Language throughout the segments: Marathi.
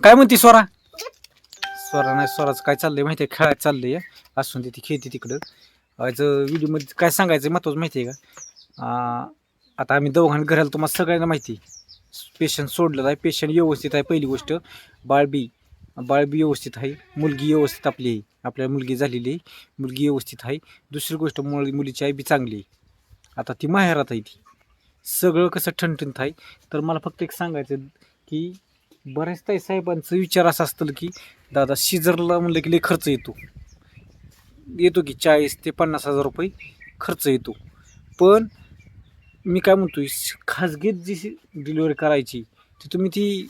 काय म्हणते स्वरा? स्वरा नाही स्वराचं काय चाललंय माहिती आहे खेळायला चाललंय. असून ती खेळते तिकडं. आज व्हिडिओमध्ये काय सांगायचं महत्वाचं माहिती आहे का? आता आम्ही दवाखान्यात घराला तुम्हाला सगळ्यांना माहिती पेशंट सोडलेला आहे पेशंट व्यवस्थित आहे पहिली गोष्ट. बाळबी बाळबी व्यवस्थित आहे. मुलगी व्यवस्थित आपली आहे. आपल्याला मुलगी झालेली आहे. मुलगी व्यवस्थित आहे. दुसरी गोष्ट मुल मुलीची आई बी चांगली आहे. आता ती माहेरात आहे ती. सगळं कसं ठणठणत आहे. तर मला फक्त एक सांगायचं की बऱ्याच ताई साहेबांचं विचार असा असतं की दादा शिजरला म्हणलं की लई खर्च येतो. येतो की चाळीस ते पन्नास हजार रुपये खर्च येतो. पण मी काय म्हणतो खाजगीत जी डिलिव्हरी करायची ती तुम्ही ती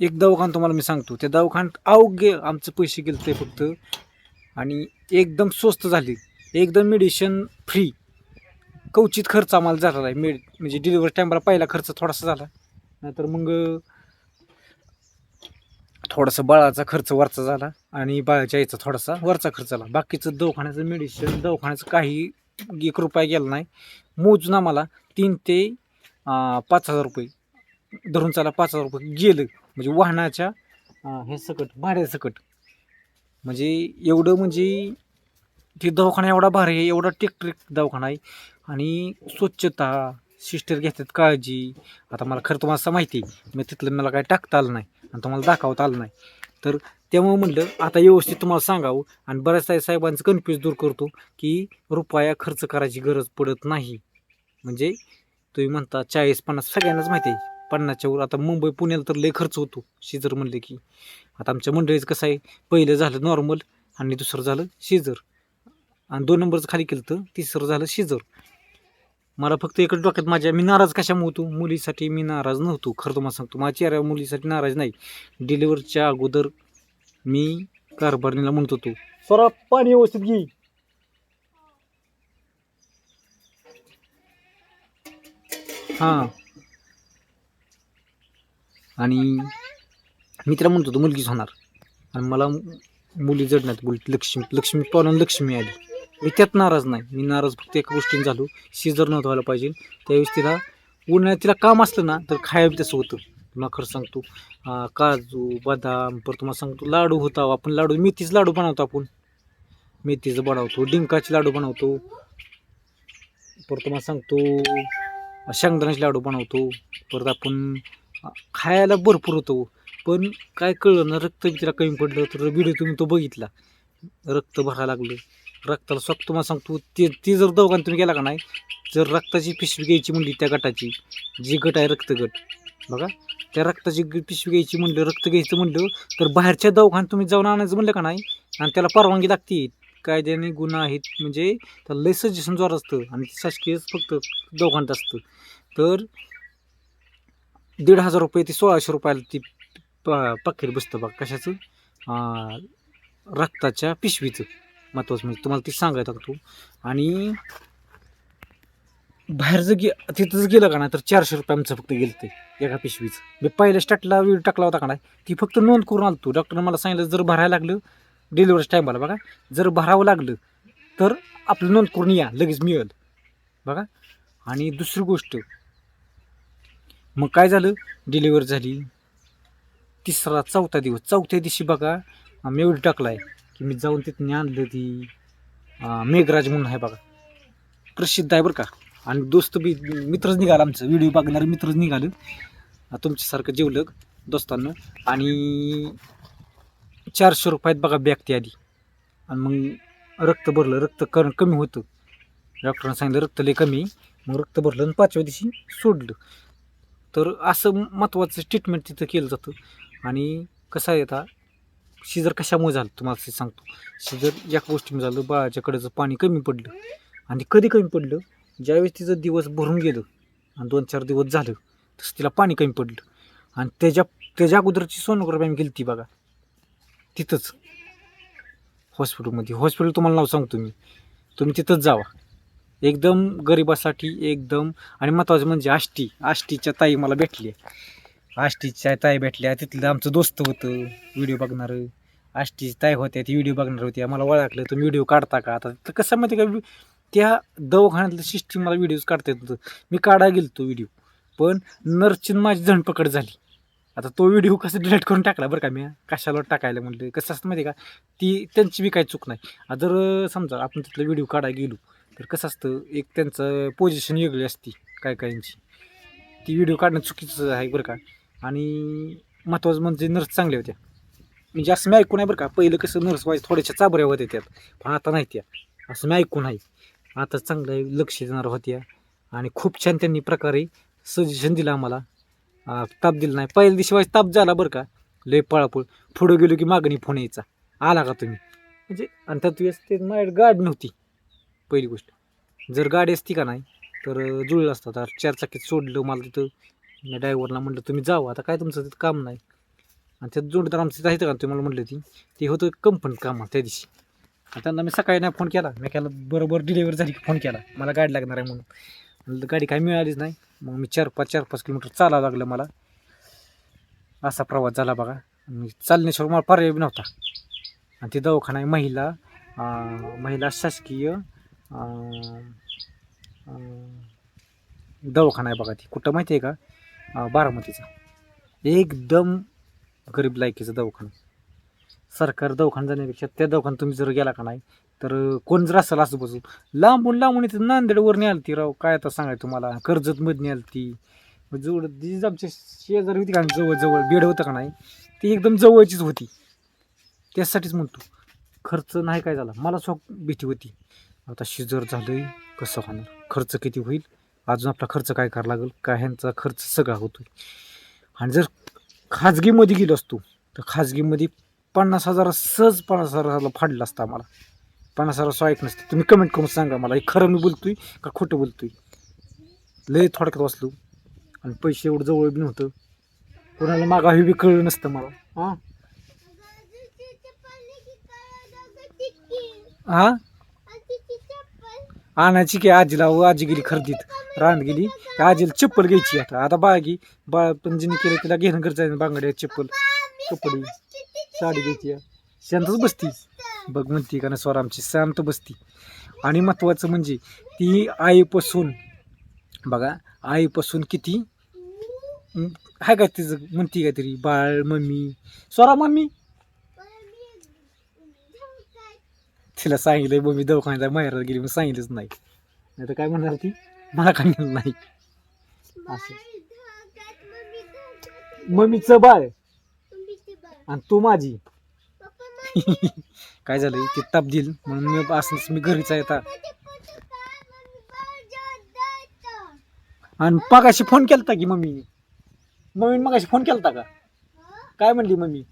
एक दवाखाना तुम्हाला मी सांगतो. त्या दवाखान्यात अवघे आमचे पैसे गेले ते फक्त आणि एकदम स्वस्त झाले. एकदम मेडिशन फ्री कवचित खर्च आम्हाला झालेला आहे. मेड म्हणजे डिलिव्हरी टाईमला पहिला खर्च थोडासा झाला. नाहीतर मग थोडासा बाळाचा खर्च वरचा झाला आणि बाळाच्या आईचा थोडासा वरचा खर्च झाला. बाकीचं दवाखान्याचं मेडिसिन दवाखान्याचं काही एक रुपया गेला नाही. मोजून आम्हाला तीन ते पाच हजार रुपये धरून चाला पाच हजार रुपये गेलं. म्हणजे वाहनाच्या हे सकट भाड्यासकट म्हणजे एवढं म्हणजे ते दवाखाना एवढा भारी आहे एवढा टेकट्रिक दवाखाना आहे. आणि स्वच्छता सिस्टर घेतात काळजी. आता मला खरं तुम्हाला असं माहिती आहे मी तिथलं मला काय टाकता आलं नाही आणि तुम्हाला दाखवता आलं नाही. तर त्यामुळे म्हणलं आता व्यवस्थित तुम्हाला सांगावं आणि बऱ्याचदा साहेबांचं कन्फ्यूज दूर करतो की रुपया खर्च करायची गरज पडत नाही. म्हणजे तुम्ही म्हणता चाळीस पन्नास सगळ्यांनाच माहिती आहे. पन्नासच्या वर आता मुंबई पुण्याला तर लय खर्च होतो शिजर म्हणले की. आता आमच्या मंडळीचं कसं आहे पहिलं झालं नॉर्मल आणि दुसरं झालं शिजर. आणि दोन नंबरचं खाली केलं तर तिसरं झालं शिजर. मला फक्त इकडे डोक्यात माझ्या मी नाराज कशामुळे होतो? मुलीसाठी मी नाराज नव्हतो. खरं तुम्हाला सांगतो माझ्या चेहऱ्या मुलीसाठी नाराज नाही. डिलिव्हरच्या अगोदर मी कारभारणीला म्हणत होतो सराफ पाणी व्यवस्थित घे. हां. आणि मी तिला म्हणत होतो मुलगीच होणार. आणि मला मुली जडण्यात बोलत लक्ष्मी लक्ष्मी पाहून लक्ष्मी आली. मी त्यात नाराज नाही. मी नाराज फक्त एका गोष्टीने झालो. शिजर नव्हतं व्हायला पाहिजे. त्यावेळेस तिला उन्हाळ्यात तिला काम असलं ना तर खायला तसं होतं. तुम्हाला खरं सांगतो काजू बदाम परत तुम्हाला सांगतो लाडू होता हो आपण. लाडू मेथीचं लाडू बनवतो आपण. मेथीचं बनवतो डिंकाचे लाडू बनवतो. परत तुम्हाला सांगतो शेंगदाण्याचे लाडू बनवतो. परत आपण खायला भरपूर होतो. पण काय कळलं ना रक्त तिला कमी पडलं. तर व्हिडिओ तुम्ही तो बघितला. रक्त भरायला लागलं. रक्ताला स्वतः तुम्हाला सांगतो ते ती जर दवाखान्यात तुम्ही गेला का नाही जर रक्ताची पिशवी घ्यायची म्हणली त्या गटाची जी गट आहे रक्तगट बघा त्या रक्ताची ग- पिशवी घ्यायची म्हणलं रक्त घ्यायचं म्हणलं तर बाहेरच्या दवाखान्यात तुम्ही जाऊन आणायचं म्हणलं का नाही आणि त्याला परवानगी लागते. कायद्याने गुन्हा आहेत म्हणजे त्याला लय सजेशन जोर असतं आणि शासकीयच फक्त दवाखान्यात असतं. तर दीड हजार रुपये ते सोळाशे रुपयाला ती प बसतं बघा कशाचं? रक्ताच्या पिशवीचं. महत्त्वाचं म्हणजे तुम्हाला ती सांगायला लागतो आणि बाहेर जर गे तिथंच गेलं का नाही तर चारशे रुपये आमचं फक्त गेलं ते एका पिशवीचं. मी पहिल्या स्टार्टला वेळ टाकला होता का नाही ती फक्त नोंद करून आलतो. डॉक्टरने मला सांगितलं जर भरायला लागलं डिलिव्हरीच्या टाईमाला बघा जर भरावं लागलं तर आपलं नोंद करून या लगेच मिळेल. बघा. आणि दुसरी गोष्ट मग काय झालं? डिलिव्हरी झाली. तिसरा चौथा दिवस. चौथ्या दिवशी बघा मी एवढी टाकला आहे की मी जाऊन तिथून आणलं ती मेघराज म्हणून आहे बघा. प्रसिद्ध आहे बरं का. आणि दोस्त बी मित्रच निघाला आमचं. व्हिडिओ बघणारे मित्रच निघालं तुमच्यासारखं जेवलं दोस्तांना. आणि चारशे रुपयात बघा बॅग ती आधी आणि मग रक्त भरलं. रक्त करण कमी होतं. डॉक्टरांना सांगितलं रक्त लय कमी. मग रक्त भरलं आणि पाचव्या दिवशी सोडलं. तर असं महत्त्वाचं ट्रीटमेंट तिथं केलं जातं. आणि कसं आहे आता शिजर कशामुळे झालं? तुम्हाला ते सांगतो. शिजर या गोष्टीमुळे झालं बाळाच्याकडंचं पाणी कमी पडलं आणि कधी कमी पडलं? ज्यावेळेस तिचं दिवस भरून गेलं आणि दोन चार दिवस झालं तसं तिला पाणी कमी पडलं. आणि त्याच्या त्याच्या अगोदरची सोनोग्राफी आम्ही गेली ती बघा. तिथंच. हॉस्पिटलमध्ये. हॉस्पिटल तुम्हाला नाव सांगतो मी. तुम्ही तिथंच जावा. एकदम गरिबासाठी एकदम आणि महत्त्वाचं म्हणजे आष्टी. आष्टीच्या ताई मला भेटली आहे. आष्टीच्या ताई भेटल्या तिथलं आमचं दोस्त होतं व्हिडिओ बघणारं. आष्टीची ताई होत्या ती व्हिडिओ बघणार होत्या मला ओळखलं तुम्ही व्हिडिओ काढता का? आता तर कसं माहिती का त्या दवाखान्यातलं सिस्टीम मला व्हिडिओज काढता येत होतं मी काढायला गेलो तो व्हिडिओ पण नर्चीन माझी झणपकड झाली. आता तो व्हिडिओ कसं डिलीट करून टाकला बरं का मी? कशाला टाकायला म्हणलं? कसं असतं माहिती आहे का ती त्यांची बी काही चूक नाही. जर समजा आपण तिथलं व्हिडिओ काढायला गेलो तर कसं असतं एक त्यांचं पोझिशन वेगळी असती काय काहींची. ती व्हिडिओ काढणं चुकीचं आहे बरं का. आणि महत्त्वाचं म्हणजे नर्स चांगल्या होत्या म्हणजे असं मी ऐकून आहे बरं का. पहिलं कसं नर्स वाईज थोड्याशा चाबऱ्या होत्या. त्यात पण आता नाही त्या. असं मी ऐकून आहे आता चांगलं लक्ष देणार होत्या आणि खूप छान त्यांनी प्रकारे सजेशन दिलं आम्हाला. ताप दिला नाही. पहिल्या दिवशी वाईज ताप झाला बरं का. लय पळापळ. पुढं गेलो की मागणी फोन यायचा. आला का तुम्ही? म्हणजे आणि त्यात वेळेस ते माझ्याकडे गाडी नव्हती. पहिली गोष्ट. जर गाडी असती का नाही तर जुळलं असतं. तर चार चाकीत सोडलं मला तिथं मी ड्रायव्हरला म्हटलं तुम्ही जाऊ आता काय तुमचं तिथं काम नाही. आणि त्यात जोडदार आमचं तिथं आहेत का तुम्हाला म्हटलं ती ते होतं कंपनीत काम त्या दिवशी. त्यांना मी सकाळी नाही फोन केला. मी केला बरोबर डिलिव्हरी झाली की फोन केला. मला गाडी लागणार आहे म्हणून. गाडी काय मिळालीच नाही. मग मी चार पाच चार पाच किलोमीटर चालावं लागलं मला. असा प्रवास झाला बघा. मी चालण्याशिवाय मला पर्याय बी नव्हता. आणि ते दवाखाना आहे महिला महिला शासकीय दवाखाना आहे बघा ती. कुठं माहिती आहे का? बारामतीचा. एकदम गरीब लायकीचा दवाखाना. सरकार दवाखाना जाण्यापेक्षा त्या दवाखान्यात तुम्ही जर गेला का नाही तर कोण जर असेल आजूबाजू लांबून लांबून इथं नांदेडवर न्याल ती राव. काय आता सांगाय तुम्हाला? कर्जतमध्ये न्याल ती जवळ जी आमच्या शेजारी होती का जवळ जवळ बेड होतं का नाही ती एकदम जवळचीच होती. त्यासाठीच म्हणतो खर्च नाही काय झाला. मला स्वः भीती होती. आता शिजर झालं कसं होणार? खर्च किती होईल? अजून आपला खर्च काय करावा लागेल? काय ह्यांचा खर्च सगळा होतो आणि जर खाजगीमध्ये गेलो असतो तर खाजगीमध्ये पन्नास हजार सहज पन्नास हजाराला फाडलं असतं आम्हाला. पन्नास हजार ऐक नसतं तुम्ही कमेंट करून सांगा मला. हे खरं मी बोलतोय का खोटं बोलतोय? लय थोडक्यात वाचलो. आणि पैसे एवढं जवळ बी नव्हतं. कोणाला मागावी बी कळलं नसतं मला. हां? हां? आणायची की आजीला व आजी गेली खरेदीत रान गेली. त्या आजीला चप्पल घ्यायची आता. आता बाळगी बाळ पंजीने केलं तिला घेणं गरजेचं आहे बांगड्या चप्पल. कपडे साडी घ्यायची आहे. शांतच बसती. बघ म्हणती का ना स्वर आमची शांत बसती. आणि महत्त्वाचं म्हणजे ती आईपासून बघा आईपासून किती हाय आहे का तिचं म्हणती काहीतरी बाळ मम्मी. स्वरा मम्मी. तिला सांगितलंय मम्मी दवाखान्यात माहेरात गेली. मग सांगितलंच नाही. नाही तर काय म्हणणार ती? मला काय नाही. असं. मम्मीचं बाळ आणि तू माझी. काय झालं ती ताप दिल म्हणून मी असंच मी घरीच आहे आता. आणि मगाशी फोन केलता की मम्मी मम्मीने मगाशी फोन केलता का? काय म्हणली मम्मी?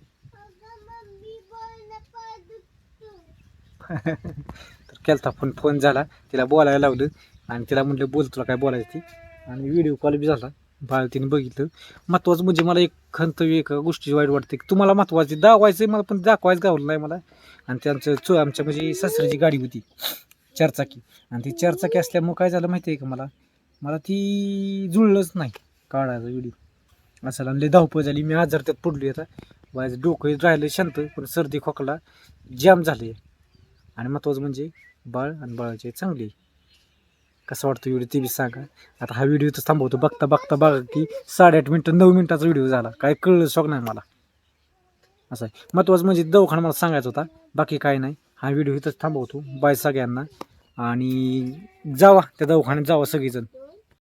तर केलता फोन फोन झाला. तिला बोलायला लावलं आणि तिला म्हटलं बोल तुला काय बोलायचं ती. आणि व्हिडिओ कॉल बी झाला. बाळ तिने बघितलं. महत्त्वाचं म्हणजे मला एक खंत एका गोष्टी वाईट वाटते. की तुम्हाला महत्त्वाची दाखवायचं मला पण दाखवायचं गावलं नाही मला. आणि त्यांचं चो आमच्या म्हणजे सासऱ्याची गाडी होती चारचाकी. आणि ती चारचाकी असल्यामुळं काय झालं माहिती आहे का मला? मला ती जुळलंच नाही काढायचा व्हिडिओ असं आणले धावपळ झाली. मी आजार त्यात पडली आता. माझं डोकं राहिलं शांत पण सर्दी खोकला जाम झाले आणि महत्त्वाचं म्हणजे बाळ आणि बाळाचे चांगली. आहे. कसं वाटतं व्हिडिओ ते बी सांगा. आता हा व्हिडिओ तर थांबवतो. बघता बघता बघा की साडेआठ मिनटं नऊ मिनटाचा व्हिडिओ झाला. काय कळलं शॉक नाही मला. असं आहे. महत्त्वाचं म्हणजे दवाखाना मला सांगायचा होता. बाकी काय नाही. हा व्हिडिओ इथंच थांबवतो. बाय सगळ्यांना. आणि जावा. त्या दवाखान्यात जावा सगळेजण.